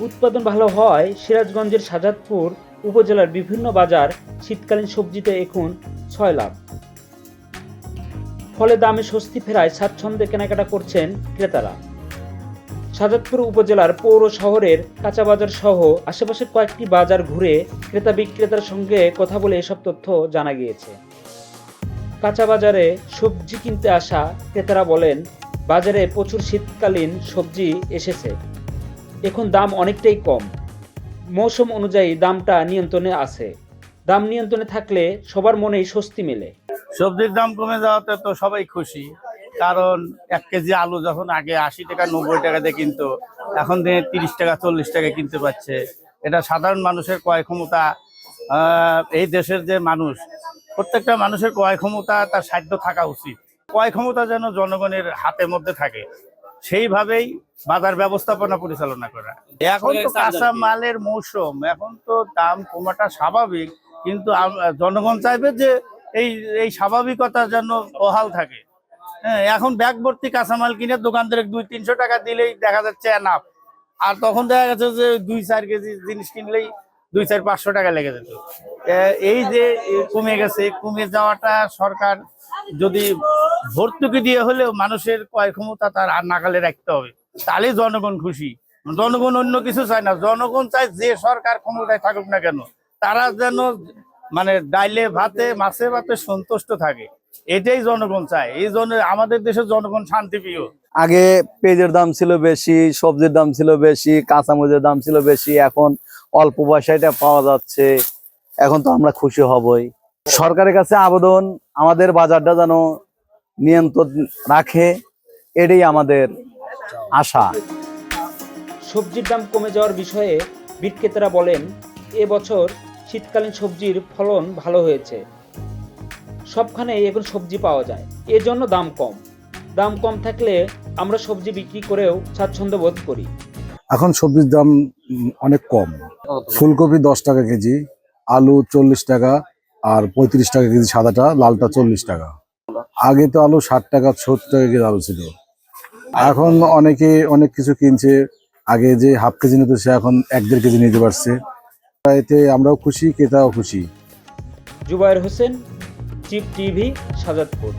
উৎপাদন ভালো হয়, সিরাজগঞ্জের সাজাদপুর উপজেলার বিভিন্ন বাজার শীতকালীন সবজিতে এখন ছয় লাভ ফলে দামে স্বস্তি ফেরায় স্বাচ্ছন্দ্যে কেনাকাটা করছেন ক্রেতারা। সাজাদপুর উপজেলার পৌর শহরের কাঁচা বাজার সহ আশেপাশের কয়েকটি বাজার ঘুরে ক্রেতা বিক্রেতার সঙ্গে কথা বলে এসব তথ্য জানা গিয়েছে। কাঁচা বাজারে সবজি কিনতে আসা ক্রেতারা বলেন, বাজারে প্রচুর শীতকালীন সবজি এসেছে। এখন দাম অনেকটাই কম। মৌসুম অনুযায়ী দামটা নিয়ন্ত্রণে আছে। দাম নিয়ন্ত্রণে থাকলে সবার মনেই স্বস্তি মেলে। সবজির দাম কমে যাওয়াতে তো সবাই খুশি। কারণ এক কেজি আলু যখন আগে আশি টাকা, নব্বই টাকা দিয়ে কিনতো, এখন দিনে তিরিশ টাকা, চল্লিশ টাকা কিনতে পারছে। এটা সাধারণ মানুষের ক্রয় ক্ষমতা এই দেশের যে মানুষ, প্রত্যেকটা মানুষের ক্রয় ক্ষমতা, তার সাধ্য থাকা উচিত। ক্রয় ক্ষমতা যেন জনগণের হাতের মধ্যে থাকে। সেইভাবেই বাজার ব্যবস্থাপনা পরিচালনা করা। এখন তো কাঁচা মালের মৌসুম এখন তো দাম কমাটা স্বাভাবিক কিন্তু জনগণ চাইবে যে এই এই স্বাভাবিকতা যেন বহাল থাকে। হ্যাঁ এখন ব্যাগ ভর্তি কাঁচামাল কিনে দোকানদারে দুই তিনশো টাকা দিলেই দেখা যাচ্ছে এনাফ আর তখন দেখা গেছে যে দুই চার কেজি জিনিস কিনলেই দুই চার পাঁচশো টাকা লেগে যেত। এই যে কমে গেছে, কমে যাওয়াটা সরকার যদি ভর্তুকি দিয়ে হলেও মানুষের ক্রয় ক্ষমতা তার আর নাগালে রাখতে হবে, তাহলে জনগণ খুশি। জনগণ অন্য কিছু চায় না, জনগণ চায় যে সরকার ক্ষমতায় থাকুক না কেন, তারা যেন মানে ডাইলে ভাতে, মাছে ভাতে সন্তুষ্ট থাকে, এটাই জনগণ চায়। এই জন্য আমাদের দেশের জনগণ শান্তিপ্রিয়। আগে পেঁয়াজের দাম ছিল বেশি, সবজির দাম ছিল বেশি, কাঁচামরিচের দাম ছিল বেশি, এখন অল্প পয়সায় এটা পাওয়া যাচ্ছে। এখন তো আমরা খুশি হবই। সরকারের কাছে আবেদন আমাদের বাজারটা যেন নিয়ন্ত্রণ রাখে এটাই আমাদের আশা। সবজির দাম কমে যাওয়ার বিষয়ে বিক্রেতারা বলেন এবছর শীতকালীন সবজির ফলন ভালো হয়েছে। সবখানেই এখন সবজি পাওয়া যায়। এজন্য দাম কম। দাম কম থাকলে আমরা সবজি বিক্রি করেও স্বাচ্ছন্দ্য বোধ করি। এখন সবজির দাম অনেক কম। ফুলকপি দশ টাকা কেজি আলু চল্লিশ টাকা আর পঁয়ত্রিশ টাকা কেজি সাদাটা, লালটা চল্লিশ টাকা। আগে তো আলু ষাট টাকা, সত্তর টাকা কেজি আলু ছিল। এখন অনেকে অনেক কিছু কিনছে। আগে যে হাফ কেজি নিত, সে এখন এক দেড় কেজি নিতে পারছে। এতে আমরাও খুশি, ক্রেতাও খুশি। Zubair Hossain, chip TV, Sajadpur.